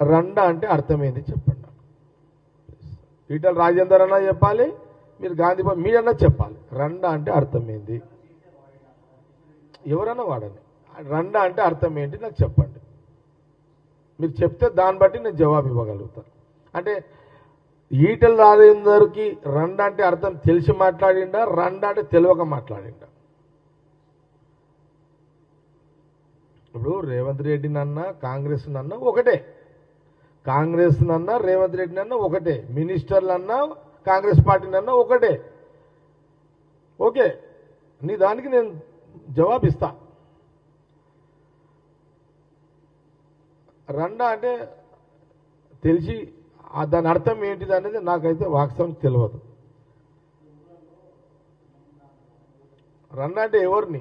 రండ అంటే అర్థమైంది చెప్పండి ఈటల రాజేందర్ అన్న చెప్పాలి మీరు గాంధీ మీరన్నా చెప్పాలి. రండ అంటే అర్థమైంది. ఎవరన్నా వాడండి. రండ అంటే అర్థం ఏంటి నాకు చెప్పండి. మీరు చెప్తే దాన్ని బట్టి నేను జవాబు ఇవ్వగలుగుతాను అంటే ఈటల రాజేందర్కి రండ అంటే అర్థం తెలిసి మాట్లాడిండా రండ అంటే తెలియక మాట్లాడిండా? ఇప్పుడు రేవంత్ రెడ్డి నన్న కాంగ్రెస్ నన్న ఒకటే. కాంగ్రెస్ నన్న రేవంత్ రెడ్డి అన్నా ఒకటే. మినిస్టర్లు అన్నా కాంగ్రెస్ పార్టీనన్నా ఒకటే. ఓకే. నీ దానికి నేను జవాబు ఇస్తా అంటే తెలిసి దాని అర్థం ఏంటిది అనేది నాకైతే వాస్తవం తెలియదు రండా అంటే ఎవరిని?